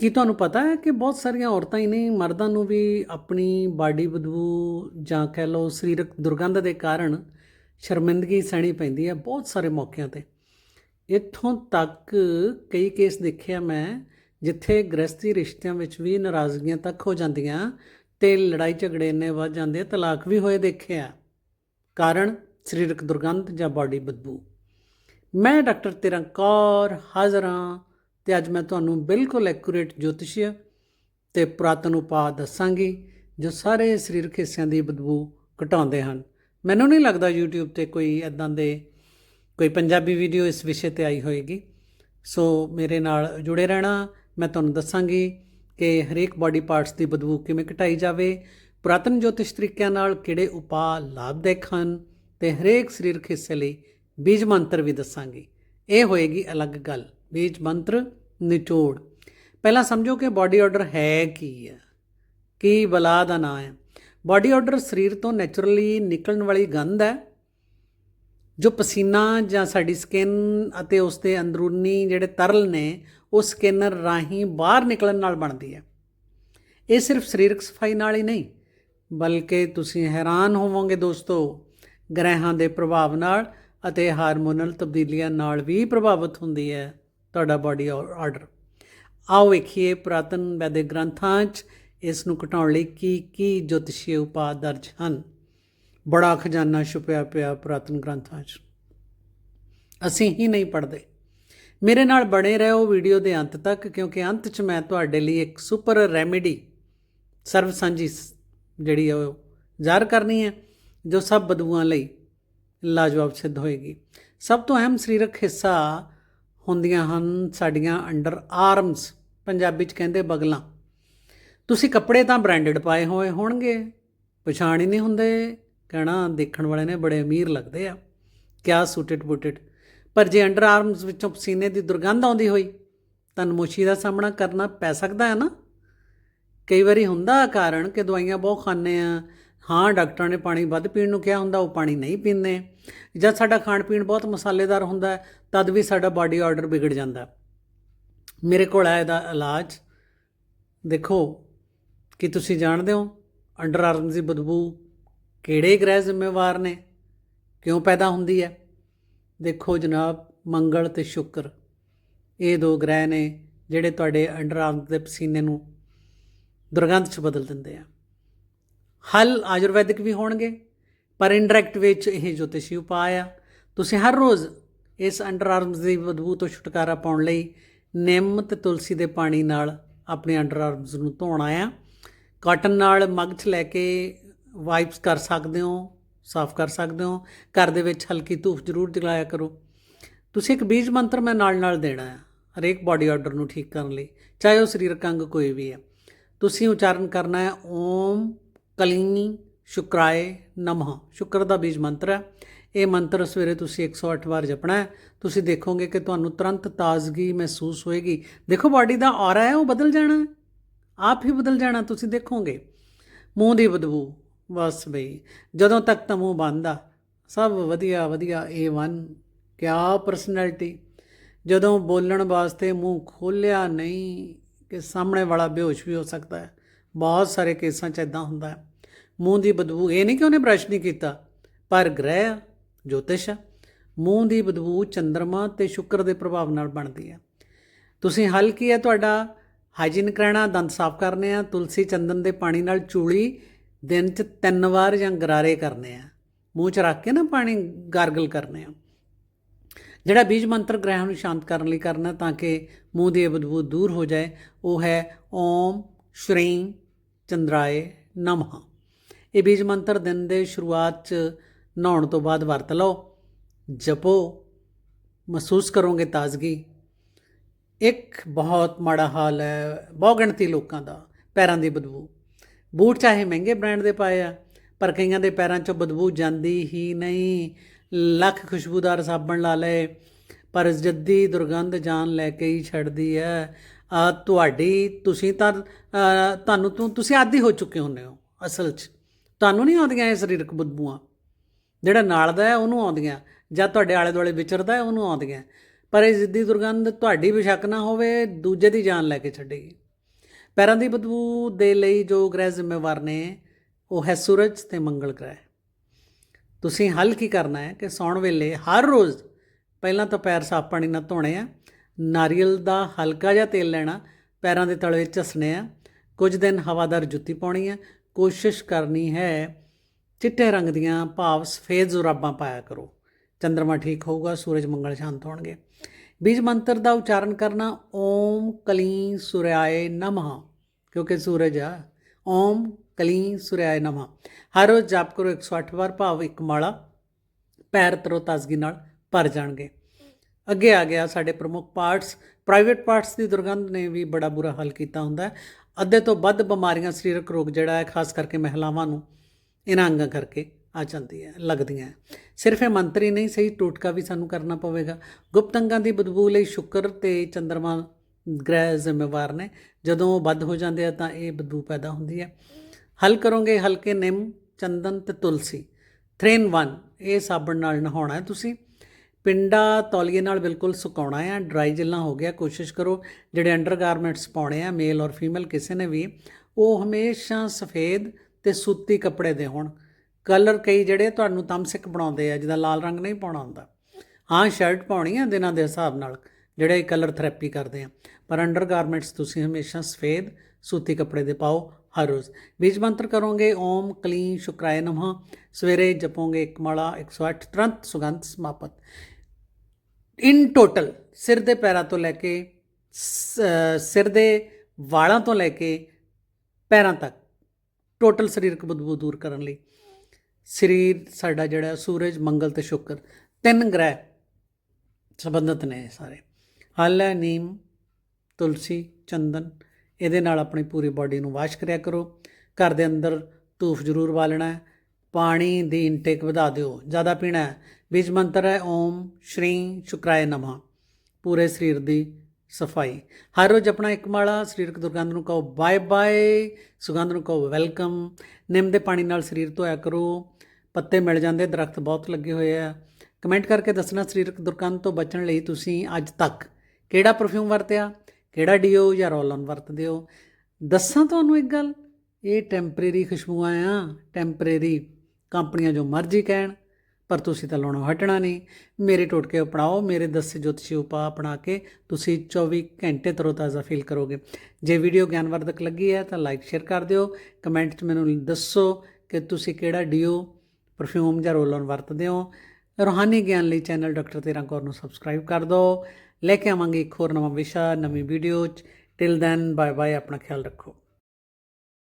ਕੀ ਤੁਹਾਨੂੰ ਪਤਾ ਹੈ ਕਿ ਬਹੁਤ ਸਾਰੀਆਂ ਔਰਤਾਂ ਹੀ ਨੇ, ਮਰਦਾਂ ਨੂੰ ਵੀ ਆਪਣੀ ਬਾਡੀ ਬਦਬੂ ਜਾਂ ਕਹਿ ਲਓ ਸਰੀਰਕ ਦੁਰਗੰਧ ਦੇ ਕਾਰਨ ਸ਼ਰਮਿੰਦਗੀ ਸਹਿਣੀ ਪੈਂਦੀ ਹੈ ਬਹੁਤ ਸਾਰੇ ਮੌਕਿਆਂ ਤੇ। ਇੱਥੋਂ ਤੱਕ ਕਈ ਕੇਸ ਦੇਖਿਆ ਮੈਂ, ਜਿੱਥੇ ਗ੍ਰਸਤੀ ਰਿਸ਼ਤਿਆਂ ਵਿੱਚ ਵੀ ਨਾਰਾਜ਼ਗੀਆਂ ਤੱਕ ਹੋ ਜਾਂਦੀਆਂ ਤੇ ਲੜਾਈ ਝਗੜੇ ਇੰਨੇ ਵੱਧ ਜਾਂਦੇ ਤਲਾਕ ਵੀ ਹੋਏ ਦੇਖਿਆ। ਕਾਰਨ ਸਰੀਰਕ ਦੁਰਗੰਧ ਜਾਂ ਬਾਡੀ ਬਦਬੂ। ਮੈਂ ਡਾਕਟਰ ਤਿਰੰਕੌਰ ਹਾਜ਼ਰ ਹਾਂ। ਤੇ ਅੱਜ ਮੈਂ ਤੁਹਾਨੂੰ ਬਿਲਕੁਲ ਐਕੂਰੇਟ ਜੋਤਿਸ਼ੀය ਤੇ ਪੁਰਾਤਨ ਉਪਾਅ ਦੱਸਾਂਗੀ, ਜੋ ਸਾਰੇ ਸਰੀਰਕ ਹਿੱਸਿਆਂ ਦੀ ਬਦਬੂ ਘਟਾਉਂਦੇ ਹਨ। ਮੈਨੂੰ ਨਹੀਂ ਲੱਗਦਾ YouTube ਤੇ ਕੋਈ ਐਦਾਂ ਦੇ ਕੋਈ ਪੰਜਾਬੀ ਵੀਡੀਓ ਇਸ ਵਿਸ਼ੇ ਤੇ ਆਈ ਹੋਏਗੀ। ਸੋ ਮੇਰੇ ਨਾਲ ਜੁੜੇ ਰਹਿਣਾ, ਮੈਂ ਤੁਹਾਨੂੰ ਦੱਸਾਂਗੀ ਕਿ ਹਰੇਕ ਬਾਡੀ ਪਾਰਟਸ ਦੀ ਬਦਬੂ ਕਿਵੇਂ ਘਟਾਈ ਜਾਵੇ, ਪੁਰਾਤਨ ਜੋਤਿਸ਼ ਤਰੀਕਿਆਂ ਨਾਲ ਕਿਹੜੇ ਉਪਾਅ ਲਾਭਦਾਇਕ ਹਨ ਤੇ ਹਰੇਕ ਸਰੀਰਕ ਹਿੱਸੇ ਲਈ ਬੀਜ ਮੰਤਰ ਵੀ ਦੱਸਾਂਗੀ। ਇਹ ਹੋਏਗੀ ਅਲੱਗ ਗੱਲ, ਬੀਜ ਮੰਤਰ ਨਿਚੋੜ। ਪਹਿਲਾਂ ਸਮਝੋ ਕਿ ਬਾਡੀ ਆਰਡਰ ਹੈ ਕੀ ਹੈ, ਕੀ ਬਲਾ ਦਾ ਨਾਂ ਹੈ। ਬਾਡੀ ਆਰਡਰ ਸਰੀਰ ਤੋਂ ਨੇਚਰਲੀ ਨਿਕਲਣ ਵਾਲੀ ਗੰਧ ਹੈ, ਜੋ ਪਸੀਨਾ ਜਾਂ ਸਾਡੀ ਸਕਿਨ ਅਤੇ ਉਸ ਦੇ ਅੰਦਰੂਨੀ ਜਿਹੜੇ ਤਰਲ ਨੇ, ਉਹ ਸਕਿਨਰ ਰਾਹੀਂ ਬਾਹਰ ਨਿਕਲਣ ਨਾਲ ਬਣਦੀ ਹੈ। ਇਹ ਸਿਰਫ ਸਰੀਰਕ ਸਫ਼ਾਈ ਨਾਲ ਹੀ ਨਹੀਂ, ਬਲਕਿ ਤੁਸੀਂ ਹੈਰਾਨ ਹੋਵੋਗੇ ਦੋਸਤੋ, ਗ੍ਰਹਿਾਂ ਦੇ ਪ੍ਰਭਾਵ ਨਾਲ ਅਤੇ ਹਾਰਮੋਨਲ ਤਬਦੀਲੀਆਂ ਨਾਲ ਵੀ ਪ੍ਰਭਾਵਿਤ ਹੁੰਦੀ ਹੈ। ਤੁਹਾਡਾ ਬਾਡੀ ਆਰਡਰ ਆਓ ਵੇਖੀਏ ਪੁਰਾਤਨ ਵੈਦਿਕ ਗ੍ਰੰਥਾਂ 'ਚ ਇਸ ਨੂੰ ਘਟਾਉਣ ਲਈ ਕੀ ਕੀ ਜੋਤਿਸ਼ੀ ਉਪਾਅ ਦਰਜ ਹਨ। ਬੜਾ ਖਜ਼ਾਨਾ ਛੁਪਿਆ ਪਿਆ ਪੁਰਾਤਨ ਗ੍ਰੰਥਾਂ 'ਚ। ਅਸੀਂ ਹੀ ਨਹੀਂ ਪੜ੍ਹਦੇ। ਮੇਰੇ ਨਾਲ ਬਣੇ ਰਹੋ ਵੀਡੀਓ ਦੇ ਅੰਤ ਤੱਕ, ਕਿਉਂਕਿ ਅੰਤ 'ਚ ਮੈਂ ਤੁਹਾਡੇ ਲਈ ਇੱਕ ਸੁਪਰ ਰੈਮੇਡੀ ਸਰਵ ਸਾਂਝੀ ਜਿਹੜੀ ਆ ਉਹ ਜ਼ਾਹਰ ਕਰਨੀ ਹੈ, ਜੋ ਸਭ ਬਦਬੂਆਂ ਲਈ ਲਾਜਵਾਬ ਸਿੱਧ ਹੋਏਗੀ। ਸਭ ਤੋਂ ਅਹਿਮ ਸਰੀਰਕ ਹਿੱਸਾ ਹੁੰਦੀਆਂ ਹਨ ਸਾਡੀਆਂ ਅੰਡਰ ਆਰਮਸ ਪੰਜਾਬੀ 'ਚ ਕਹਿੰਦੇ ਬਗਲਾਂ। ਤੁਸੀਂ ਕੱਪੜੇ ਤਾਂ ਬ੍ਰਾਂਡਡ ਪਾਏ ਹੋਏ ਹੋਣਗੇ, ਪਛਾਣ ਹੀ ਨਹੀਂ ਹੁੰਦੇ। ਕਹਿਣਾ ਦੇਖਣ ਵਾਲੇ ਨੇ ਬੜੇ ਅਮੀਰ ਲੱਗਦੇ ਆ। ਕਿਆ ਸੂਟਡ ਬੂਟਡ ਪਰ ਜੇ ਅੰਡਰ ਆਰਮਸ ਵਿੱਚੋਂ ਪਸੀਨੇ ਦੀ ਦੁਰਗੰਧ ਆਉਂਦੀ ਹੋਈ, ਤਾਂ ਨਮੋਸ਼ੀ ਦਾ ਸਾਹਮਣਾ ਕਰਨਾ ਪੈ ਸਕਦਾ ਹੈ ਨਾ? ਕਈ ਵਾਰੀ ਹੁੰਦਾ ਕਾਰਨ ਕਿ ਦਵਾਈਆਂ ਬਹੁਤ ਖਾਂਦੇ ਆ ਹਾਂ ਡਾਕਟਰਾਂ ਨੇ ਪਾਣੀ ਵੱਧ ਪੀਣ ਨੂੰ ਕਿਹਾ ਹੁੰਦਾ ਉਹ ਪਾਣੀ ਨਹੀਂ ਪੀਂਦੇ। ਜਦ ਸਾਡਾ ਖਾਣ ਪੀਣ ਬਹੁਤ ਮਸਾਲੇਦਾਰ ਹੁੰਦਾ ਹੈ, ਤਦ ਵੀ ਸਾਡਾ ਬਾਡੀ ਆਰਡਰ ਵਿਗੜ ਜਾਂਦਾ। ਮੇਰੇ ਕੋਲ ਹੈ ਇਹਦਾ ਇਲਾਜ। ਦੇਖੋ ਕੀ ਤੁਸੀਂ ਜਾਣਦੇ ਹੋ ਅੰਡਰ ਆਰਮਸ ਦੀ ਬਦਬੂ ਕਿਹੜੇ ਗ੍ਰਹਿ ਜ਼ਿੰਮੇਵਾਰ ਨੇ? ਕਿਉਂ ਪੈਦਾ ਹੁੰਦੀ ਹੈ? ਦੇਖੋ ਜਨਾਬ ਮੰਗਲ ਤੇ ਸ਼ੁੱਕਰ। ਇਹ ਦੋ ਗ੍ਰਹਿ ਨੇ ਜਿਹੜੇ ਤੁਹਾਡੇ ਅੰਡਰ ਆਰਮਸ ਦੇ ਪਸੀਨੇ ਨੂੰ ਦੁਰਗੰਧ ਚ ਬਦਲ ਦਿੰਦੇ ਆ। ਹੱਲ ਆਯੁਰਵੈਦਿਕ ਵੀ ਹੋਣਗੇ, ਪਰ ਇਨਡਾਇਰੈਕਟ ਵਿੱਚ ਇਹ ਜੋਤਿਸ਼ੀ ਉਪਾਅ ਆ। ਤੁਸੀਂ ਹਰ ਰੋਜ਼ ਇਸ ਅੰਡਰ ਆਰਮਸ ਦੀ ਬਦਬੂ ਤੋਂ ਛੁਟਕਾਰਾ ਪਾਉਣ ਲਈ ਨਿੰਮ ਤੇ ਤੁਲਸੀ ਦੇ ਪਾਣੀ ਨਾਲ ਆਪਣੇ ਅੰਡਰ ਆਰਮਸ ਨੂੰ ਧੋਣਾ ਆ। ਕਾਟਨ ਨਾਲ ਮੱਗ 'ਚ ਲੈ ਕੇ ਵਾਈਪਸ ਕਰ ਸਕਦੇ ਹੋ, ਸਾਫ਼ ਕਰ ਸਕਦੇ ਹੋ। ਘਰ ਦੇ ਵਿੱਚ ਹਲਕੀ ਧੂਫ ਜ਼ਰੂਰ ਜਲਾਇਆ ਕਰੋ। ਤੁਸੀਂ ਇੱਕ ਬੀਜ ਮੰਤਰ ਮੈਂ ਨਾਲ ਨਾਲ ਦੇਣਾ ਹੈ ਹਰੇਕ ਬਾਡੀ ਆਰਡਰ ਨੂੰ ਠੀਕ ਕਰਨ ਲਈ, ਚਾਹੇ ਉਹ ਸਰੀਰਕ ਅੰਗ ਕੋਈ ਵੀ ਹੈ ਤੁਸੀਂ ਉਚਾਰਨ ਕਰਨਾ ਹੈ ਓਮ ਕਲੀਨੀ ਸ਼ੁਕਰਾਏ ਨਮः। ਸ਼ੁਕਰ ਦਾ ਬੀਜ ਮੰਤਰ ਹੈ। ਇਹ ਮੰਤਰ ਸਵੇਰੇ ਤੁਸੀਂ 108 ਵਾਰ ਜਪਣਾ ਹੈ। ਤੁਸੀਂ ਦੇਖੋਗੇ ਕਿ ਤੁਹਾਨੂੰ ਤੁਰੰਤ ਤਾਜ਼ਗੀ ਮਹਿਸੂਸ ਹੋਏਗੀ। ਦੇਖੋ, ਬਾਡੀ ਦਾ ਔਰਾ ਹੈ, ਉਹ ਬਦਲ ਜਾਣਾ ਆਪ ਹੀ ਬਦਲ ਜਾਣਾ, ਤੁਸੀਂ ਦੇਖੋਗੇ। ਮੂੰਹ ਦੀ ਬਦਬੂ, ਬਸ ਬਈ। ਜਦੋਂ ਤੱਕ ਤਾਂ ਮੂੰਹ ਬੰਦ ਸਭ ਵਧੀਆ ਵਧੀਆ A1 ਕਿਆ ਪਰਸਨੈਲਿਟੀ ਜਦੋਂ ਬੋਲਣ ਵਾਸਤੇ ਮੂੰਹ ਖੋਲਿਆ ਨਹੀਂ, ਕਿ ਸਾਹਮਣੇ ਵਾਲਾ ਬੇਹੋਸ਼ ਵੀ ਹੋ ਸਕਦਾ ਹੈ। ਬਹੁਤ ਸਾਰੇ ਕੇਸਾਂ 'ਚ ਇਦਾਂ ਹੁੰਦਾ ਹੈ। ਮੂੰਹ ਦੀ ਬਦਬੂ ਇਹ ਨਹੀਂ ਕਿ ਉਹਨੇ ਬ੍ਰਸ਼ ਨਹੀਂ ਕੀਤਾ ਪਰ ਗ੍ਰਹਿ ਆ, ਜੋਤਿਸ਼ ਆ, ਮੂੰਹ ਦੀ ਬਦਬੂ ਚੰਦਰਮਾ ਤੇ ਸ਼ੁੱਕਰ ਦੇ ਪ੍ਰਭਾਵ ਨਾਲ ਬਣਦੀ ਹੈ। ਤੁਸੀਂ ਹੱਲ ਕੀ ਹੈ ਤੁਹਾਡਾ? ਹਾਈਜੀਨ ਕਰਾਣਾ ਦੰਦ ਸਾਫ਼ ਕਰਨੇ ਆ ਤੁਲਸੀ ਚੰਦਨ ਦੇ ਪਾਣੀ ਨਾਲ ਚੂਲੀ ਦਿਨ 'ਚ ਤਿੰਨ ਵਾਰ ਜਾਂ ਗਰਾਰੇ ਕਰਨੇ ਆ। ਮੂੰਹ 'ਚ ਰੱਖ ਕੇ ਨਾ ਪਾਣੀ ਗਾਰਗਲ ਕਰਨੇ ਆ। ਜਿਹੜਾ ਬੀਜ ਮੰਤਰ ਗ੍ਰਹਿ ਨੂੰ ਸ਼ਾਂਤ ਕਰਨ ਲਈ ਕਰਨਾ ਤਾਂ ਕਿ ਮੂੰਹ ਦੀ ਇਹ ਬਦਬੂ ਦੂਰ ਹੋ ਜਾਏ ਉਹ ਹੈ ਓਮ ਸ਼੍ਰੀਂ ਚੰਦਰਾਏ ਨਮः ਇਹ ਬੀਜ ਮੰਤਰ ਦਿਨ ਦੇ ਸ਼ੁਰੂਆਤ 'ਚ ਨਹਾਉਣ ਤੋਂ ਬਾਅਦ ਵਰਤ ਲਓ। ਜਪੋ, ਮਹਿਸੂਸ ਕਰੋਗੇ ਤਾਜ਼ਗੀ। ਇੱਕ ਬਹੁਤ ਮਾੜਾ ਹਾਲ ਹੈ ਬਹੁ ਗਿਣਤੀ ਲੋਕਾਂ ਦਾ, ਪੈਰਾਂ ਦੀ ਬਦਬੂ। ਬੂਟ ਚਾਹੇ ਮਹਿੰਗੇ ਬ੍ਰਾਂਡ ਦੇ ਪਾਏ ਆ, ਪਰ ਕਈਆਂ ਦੇ ਪੈਰਾਂ 'ਚੋਂ ਬਦਬੂ ਜਾਂਦੀ ਹੀ ਨਹੀਂ। ਲੱਖ ਖੁਸ਼ਬੂਦਾਰ ਸਾਬਣ ਲਾ ਲਏ, ਪਰ ਜੱਦੀ ਦੁਰਗੰਧ ਜਾਨ ਲੈ ਕੇ ਹੀ ਛੱਡਦੀ ਹੈ। ਤੁਹਾਡੀ, ਤੁਸੀਂ ਤਾਂ ਤੁਹਾਨੂੰ ਤੂੰ, ਤੁਸੀਂ ਆਦੀ ਹੋ ਚੁੱਕੇ ਹੁੰਦੇ ਹੋ ਅਸਲ 'ਚ। ਤੁਹਾਨੂੰ ਨਹੀਂ ਆਉਂਦੀਆਂ ਇਹ ਸਰੀਰਕ ਬਦਬੂਆਂ। ਜਿਹੜਾ ਨਾਲ ਦਾ ਹੈ, ਉਹਨੂੰ ਆਉਂਦੀਆਂ। ਜਾਂ ਤੁਹਾਡੇ ਆਲੇ ਦੁਆਲੇ ਵਿਚਰਦਾ ਹੈ, ਉਹਨੂੰ ਆਉਂਦੀਆਂ। ਪਰ ਇਹ ਜ਼ਿੱਦੀ ਦੁਰਗੰਧ ਤੁਹਾਡੀ ਬੇਸ਼ੱਕ ਨਾ ਹੋਵੇ, ਦੂਜੇ ਦੀ ਜਾਨ ਲੈ ਕੇ ਛੱਡੇਗੀ। ਪੈਰਾਂ ਦੀ ਬਦਬੂ ਦੇ ਲਈ ਜੋ ਗ੍ਰਹਿ ਜ਼ਿੰਮੇਵਾਰ ਨੇ, ਉਹ ਹੈ ਸੂਰਜ ਤੇ ਮੰਗਲ ਗ੍ਰਹਿ। ਤੁਸੀਂ ਹੱਲ ਕੀ ਕਰਨਾ ਹੈ ਕਿ ਸੌਣ ਵੇਲੇ ਹਰ ਰੋਜ਼ ਪਹਿਲਾਂ ਤਾਂ ਪੈਰ ਸਾਫ਼ ਪਾਣੀ ਨਾਲ ਧੋਣੇ ਆ ਨਾਰੀਅਲ ਦਾ ਹਲਕਾ ਜਿਹਾ ਤੇਲ ਲੈਣਾ, ਪੈਰਾਂ ਦੇ ਤਲੇ ਝਸਣੇ ਆ। ਕੁਝ ਦਿਨ ਹਵਾਦਾਰ ਜੁੱਤੀ ਪਾਉਣੀ ਹੈ ਕੋਸ਼ਿਸ਼ ਕਰਨੀ ਹੈ, ਚਿੱਟੇ ਰੰਗ ਦੀਆਂ ਭਾਵ ਸਫੇਦ ਜ਼ੁਰਾਬਾਂ ਪਾਇਆ ਕਰੋ। ਚੰ드ਰਮਾ ਠੀਕ ਹੋਊਗਾ, ਸੂਰਜ ਮੰਗਲ ਸ਼ਾਂਤ ਹੋਣਗੇ। ਬੀਜ ਮੰਤਰ ਦਾ ਉਚਾਰਨ ਕਰਨਾ, ਓਮ ਕਲੀ ਸੁਰਿਆਏ ਨਮः, ਕਿਉਂਕਿ ਸੂਰਜ ਆ। ਓਮ ਕਲੀ ਸੁਰਿਆਏ ਨਮः। ਹਰ ਰੋਜ਼ ਜਾਪ ਕਰੋ 108 ਵਾਰ ਭਾਵ ਇੱਕ ਮਾਲਾ, ਪੈਰ ਤਰੋ ਤਾਜ਼ਗੀ ਨਾਲ ਭਰ ਜਾਣਗੇ। ਅੱਗੇ ਆ ਗਿਆ ਸਾਡੇ ਪ੍ਰਮੁੱਖ ਪਾਰਟਸ ਪ੍ਰਾਈਵੇਟ ਪਾਰਟਸ ਦੀ ਦੁਰਗੰਧ ਨੇ ਵੀ ਬੜਾ ਬੁਰਾ ਹਾਲ ਕੀਤਾ ਹੁੰਦਾ ਅੱਧੇ ਤੋਂ ਵੱਧ ਬਿਮਾਰੀਆਂ, ਸਰੀਰਕ ਰੋਗ ਜਿਹੜਾ ਹੈ, ਖਾਸ ਕਰਕੇ ਮਹਿਲਾਵਾਂ ਨੂੰ ਇਹਨਾਂ ਅੰਗਾਂ ਕਰਕੇ ਆ ਜਾਂਦੀ ਹੈ। ਲੱਗਦੀਆਂ ਸਿਰਫ ਇਹ ਮੰਤਰੀ ਨਹੀਂ, ਸਹੀ ਟੋਟਕਾ ਵੀ ਸਾਨੂੰ ਕਰਨਾ ਪਵੇਗਾ। ਗੁਪਤ ਅੰਗਾਂ ਦੀ ਬਦਬੂ ਲਈ ਸ਼ੁਕਰ ਤੇ ਚੰ드ਰਮਾ ਗ੍ਰਹਿ ਜ਼ਿੰਮੇਵਾਰ ਨੇ। ਜਦੋਂ ਉਹ ਵੱਧ ਹੋ ਜਾਂਦੇ ਆ, ਤਾਂ ਇਹ ਬਦਬੂ ਪੈਦਾ ਹੁੰਦੀ ਹੈ। ਹੱਲ ਕਰੋਗੇ ਹਲਕੇ ਨਿੰਮ, ਚੰਦਨ ਤੇ ਤੁਲਸੀ। 3 in 1 ਇਹ ਸਾਬਣ ਨਾਲ ਨਹਾਉਣਾ ਹੈ ਤੁਸੀਂ। ਪਿੰਡਾ ਤੌਲੀਏ ਨਾਲ ਬਿਲਕੁਲ ਸੁਕਾਉਣਾ ਆ ਡਰਾਈ ਜਿੰਨਾ ਹੋ ਗਿਆ, ਕੋਸ਼ਿਸ਼ ਕਰੋ, ਜਿਹੜੇ ਅੰਡਰਗਾਰਮੈਂਟਸ ਪਾਉਣੇ ਆ ਮੇਲ ਔਰ ਫੀਮੇਲ ਕਿਸੇ ਨੇ ਵੀ, ਉਹ ਹਮੇਸ਼ਾ ਸਫੇਦ ਤੇ ਸੂਤੀ ਕੱਪੜੇ ਦੇ ਹੋਣ। ਕਲਰ ਕਈ ਜਿਹੜੇ ਤੁਹਾਨੂੰ ਤਮਸਿਕ ਬਣਾਉਂਦੇ ਆ ਜਿਹਦਾ ਲਾਲ ਰੰਗ ਨਹੀਂ ਪਾਉਣਾ ਹੁੰਦਾ। ਹਾਂ ਸ਼ਰਟ ਪਾਉਣੀ ਆ ਦਿਨਾਂ ਦੇ ਹਿਸਾਬ ਨਾਲ, ਜਿਹੜੇ ਕਲਰ ਥੈਰੇਪੀ ਕਰਦੇ ਆ। ਪਰ ਅੰਡਰਗਾਰਮੈਂਟਸ ਤੁਸੀਂ ਹਮੇਸ਼ਾ ਸਫੇਦ, ਸੂਤੀ ਕੱਪੜੇ ਦੇ ਪਾਓ ਹਰ ਰੋਜ਼। ਬੀਜ ਮੰਤਰ ਕਰੋਗੇ, ਓਮ ਕਲੀ ਸ਼ੁਕਰਾਏ ਨਮः। ਸਵੇਰੇ ਜਪੋਗੇ ਇੱਕ ਮਾਲਾ 108 ਤੁਰੰਤ ਸੁਗੰਧ ਸਮਾਪਤ। ਇਨ ਟੋਟਲ ਸਿਰ ਦੇ ਪੈਰਾਂ ਤੋਂ ਲੈ ਕੇ ਸਿਰ ਦੇ ਵਾਲਾਂ ਤੋਂ ਲੈ ਕੇ ਪੈਰਾਂ ਤੱਕ ਟੋਟਲ ਸਰੀਰਕ ਬਦਬੂ ਦੂਰ ਕਰਨ ਲਈ। ਸਰੀਰ ਸਾਡਾ ਜਿਹੜਾ, ਸੂਰਜ, ਮੰਗਲ ਤੇ ਸ਼ੁਕਰ, ਤਿੰਨ ਗ੍ਰਹਿ ਸੰਬੰਧਿਤ ਨੇ ਇਹ ਸਾਰੇ। ਹਲ ਹੈ ਨੀਮ, ਤੁਲਸੀ, ਚੰਦਨ ਇਹਦੇ ਨਾਲ ਆਪਣੀ ਪੂਰੀ ਬਾਡੀ ਨੂੰ ਵਾਸ਼ ਕਰਿਆ ਕਰੋ। ਘਰ ਦੇ ਅੰਦਰ ਧੂਫ ਜ਼ਰੂਰ ਬਾਲਣਾ ਹੈ। ਪਾਣੀ ਦੀ ਇਨਟੇਕ ਵਧਾ ਦਿਓ। ਜ਼ਿਆਦਾ ਪੀਣਾ ਹੈ। ਬੀਜ ਮੰਤਰ ਹੈ, ਓਮ ਸ਼੍ਰੀ ਸ਼ੁਕਰਾਏ ਨਮः। ਪੂਰੇ ਸਰੀਰ ਦੀ ਸਫ਼ਾਈ। ਹਰ ਰੋਜ਼ ਆਪਣਾ ਇੱਕ ਮਾਲਾ, ਸਰੀਰਕ ਦੁਰਗੰਧ ਨੂੰ ਕਹੋ ਬਾਏ ਬਾਏ ਸੁਗੰਧ ਨੂੰ ਕਹੋ ਵੈਲਕਮ ਨਿੰਮ ਦੇ ਪਾਣੀ ਨਾਲ ਸਰੀਰ ਧੋਇਆ ਕਰੋ। ਪੱਤੇ ਮਿਲ ਜਾਂਦੇ, ਦਰਖਤ ਬਹੁਤ ਲੱਗੇ ਹੋਏ ਆ। ਕਮੈਂਟ ਕਰਕੇ ਦੱਸਣਾ ਸਰੀਰਕ ਦੁਰਗੰਧ ਤੋਂ ਬਚਣ ਲਈ ਤੁਸੀਂ ਅੱਜ ਤੱਕ ਕਿਹੜਾ ਪਰਫਿਊਮ ਵਰਤਿਆ? ਕਿਹੜਾ ਡੀਓ ਜਾਂ ਰੋਲ ਔਨ ਵਰਤਦੇ ਹੋ? ਦੱਸਾਂ ਤੁਹਾਨੂੰ ਇੱਕ ਗੱਲ, ਇਹ ਟੈਂਪਰੇਰੀ ਖੁਸ਼ਬੂਆਂ ਆ, ਟੈਂਪਰੇਰੀ ਕੰਪਨੀਆਂ ਜੋ ਮਰਜ਼ੀ ਕਹਿਣ, ਪਰ ਤੁਸੀਂ ਤਾਂ ਲਾਉਣੋਂ ਹਟਣਾ ਨਹੀਂ। ਮੇਰੇ ਟੋਟਕੇ ਅਪਣਾਓ, ਮੇਰੇ ਦੱਸੇ ਜੋਤਸ਼ੀ ਉਪਾਅ ਅਪਣਾ ਕੇ ਤੁਸੀਂ 24 ਘੰਟੇ ਤਰੋਤਾਜ਼ਾ ਫੀਲ ਕਰੋਗੇ। ਜੇ ਵੀਡੀਓ ਗਿਆਨਵਰਧਕ ਲੱਗੀ ਹੈ ਤਾਂ ਲਾਈਕ ਸ਼ੇਅਰ ਕਰ ਦਿਓ। ਕਮੈਂਟ 'ਚ ਮੈਨੂੰ ਦੱਸੋ ਕਿ ਤੁਸੀਂ ਕਿਹੜਾ ਡੀਓ ਪਰਫਿਊਮ ਜਾਂ ਰੋਲ ਔਨ ਵਰਤਦੇ ਹੋ। ਰੋਹਾਨੀ ਗਿਆਨ ਲਈ ਚੈਨਲ ਡਾਕਟਰ ਤੇਰਾ ਕੌਰ ਨੂੰ ਸਬਸਕ੍ਰਾਈਬ ਕਰ ਦਿਓ। ਲੈ ਕੇ ਆਵਾਂਗੇ ਇੱਕ ਹੋਰ ਨਵਾਂ ਵਿਸ਼ਾ, ਨਵੀਂ ਵੀਡੀਓ 'ਚ। ਟਿਲ ਦੈਨ ਬਾਏ ਬਾਏ ਆਪਣਾ ਖਿਆਲ ਰੱਖੋ।